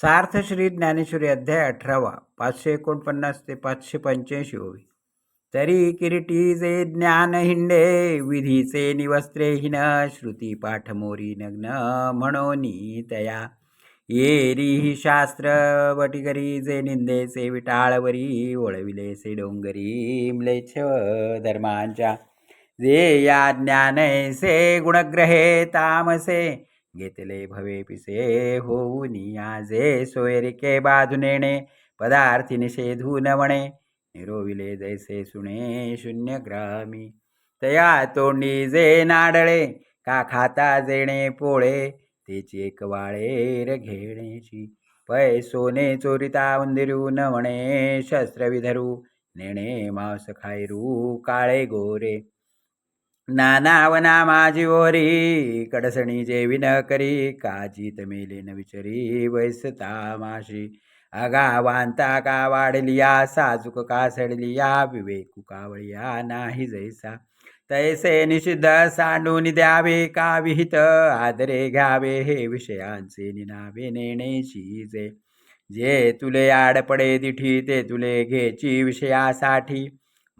सार्थ श्री ज्ञानेश्वरी अध्याय अठरावा पाचशे एकोणपन्नास ते पाचशे पंच्याऐंशी होवी तरी किरीटीचे ज्ञान हिंडे विधीचे निवस्त्रेहीन श्रुती पाठमोरी नग्न म्हणोनी तया येरी ही शास्त्र वटिकरी जे निंदेचे विटाळवरी वळविलेसे डोंगरी म्लेच्छ धर्मांच्या. जे या ज्ञानैसे गुणग्रहे तामसे घेतले भवे पिसे होऊन आजे सोयरिके बाधू नेणे पदार्थी निषेधून म्हणे निरोविले जैसे सुणे शून्य ग्रामी. तया तोंडी जे नाडळे का खाता जेणे पोळे. तेची एक वाळेर घेण्याची. पै सोने चोरिता उंदिरू न म्हणे शस्त्र विधरू. नेणे मांस खायरू काळे गोरे. नानावना माझी ओरी कडसणी जेवी न करी काची तमेले न विचरी वैसता माशी. अगावांता का वाढलिया साजूक का सडलिया विवेकू कावळिया नाही जैसा. तैसे निषिद्ध सांडून द्यावे का विहित आदरे घ्यावे हे विषयांचे निनावे नेणेची जे जे तुले आडपडे दिठी ते तुले घेची विषयासाठी.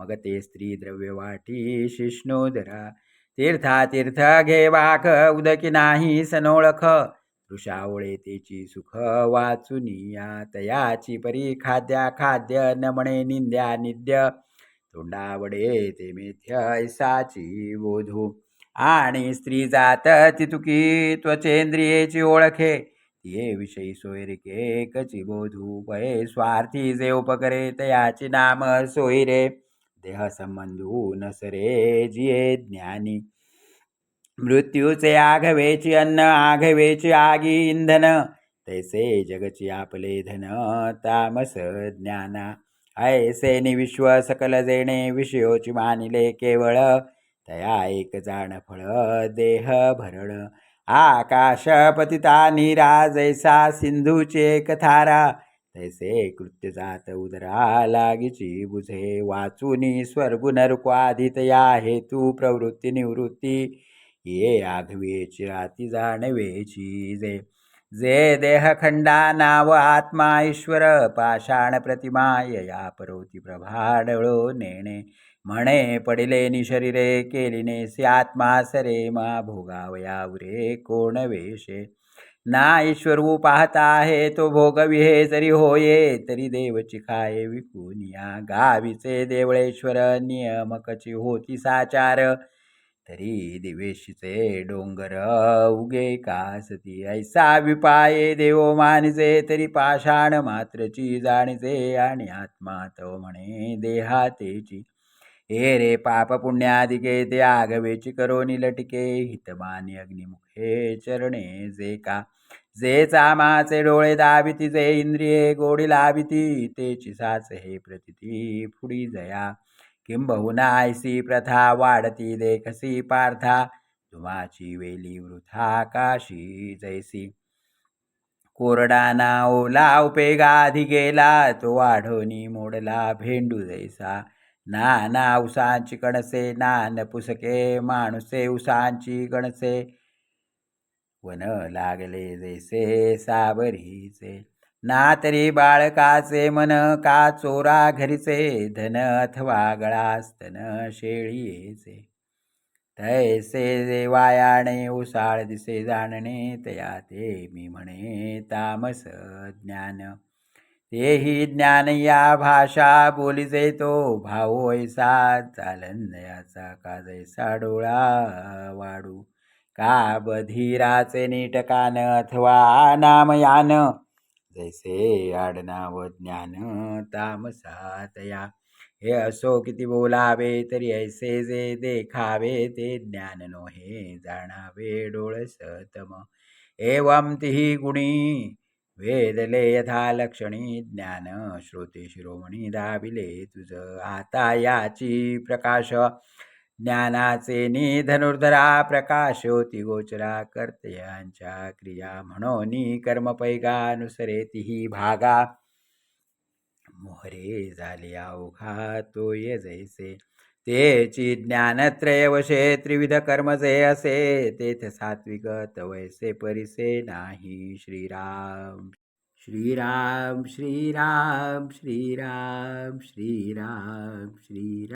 मग ते स्त्री द्रव्य वाटी शिष्णोदरा. तीर्था तीर्थ घे वाख उदकी नाही सनोळख. वृषावळे तेची सुख वाचुनिया तयाची परी खाद्या खाद्य नमणे निंद्या निद्य. तोंडावडे ते मेथ्य ऐसाची बोधू आणि स्त्री जात तितुकी त्वचेंद्रियेची ओळखे. ये विषयी सोयरिके कची बोधू. पये स्वार्थी जे उपकरे तयाची नाम सोयरे. देह संबंधू सरे जिये ज्ञानी. मृत्यूचे आघवेची अन्न आघवेची आगी इंधन. तैसे जगची आपले धन तामस ज्ञाना. ऐसे निविश्व सकल जेणे विषयोची मानिले केवळ. तया एक जाण फळ देह भरळ आकाश पतिता निरा जैसा सिंधूचे कथारा तैसे कृत्य जात उदरा लागीची बुझे. वाचुनी स्वर्गुण रुक्वाधितया हेतू प्रवृत्ती निवृत्ती. ये आघवेची राती जाणवेची जे. जे देहखंडा नाव आत्मा ईश्वर पाषाण प्रतिमा यया परोती प्रभाडळो नेणे. म्हणे पडिले नि शरीरे केलिनेसी आत्मा सरे मा भोगावयावरे कोण वेशे ना ईश्वरू पाहता आहे तो भोगविहे जरी होये तरी देवची खाये विकुनिया गावीचे देवळेश्वर नियमकची होती साचार? तरी दिवेशीचे डोंगर उगे कासती. ऐसा विपाये देव मानिजे तरी पाषाण मात्रची जाणीजे आणि आत्मा तो म्हणे देहातेची. हे रे पाप पुण्यादिके ते आगवेची करोनी लटिके हितमानी अग्निमुखे चरणे जे का. जे चामाचे डोळे दाविती जे इंद्रिये गोडी लाविती तेची साच हे प्रतिती फुडी जया. किंबहुना ऐसी प्रथा वाढती देखसी पार्था धुमाची वेली वृथा काशी जैसी. कोरडाना ओला उपेगाधी गेला तो वाढोनी मोडला भेंडू जैसा. नाना उसांची कणसे नान पुसके माणुसे उसांची कणसे. वन लागले जैसे साबरीचे. ना तरी बाळकाचे मन का चोरा घरीचे? धन अथवा गळास्तन शेळीचे तैसे जे उसाळ दिसे जाणणे तया ते मी म्हणे तामस ज्ञान. तेही ज्ञान या भाषा बोलीचे तो भाऊ ऐसा चालन याचा का जैसा डोळा वाडू का बधिराचे नीटकान अथवा नामयान जैसे आडनाव ज्ञान तामसातया। हे असो किती बोलावे तरी ऐसे जे देखावे ते ज्ञान नोहे जाणावे डोळसतम। एवं तिही गुणी वेदले यथा लक्षणी ज्ञान श्रोते शिरोमणी दाबिले तुझ आता याची प्रकाश। ज्ञानाचे नि धनुर्धरा प्रकाश होती गोचरा कर्तयांच्या क्रिया म्हणून कर्मपैगानुसरे तिही भागा. मोहरे झाले अवघा तोय जैसे. तेची ज्ञानत्रय वशे त्रिविध कर्म जे असे. तेथ सात्विक तवैसे परिसे नाही. श्रीराम श्रीराम श्रीराम श्रीराम श्रीराम श्रीराम.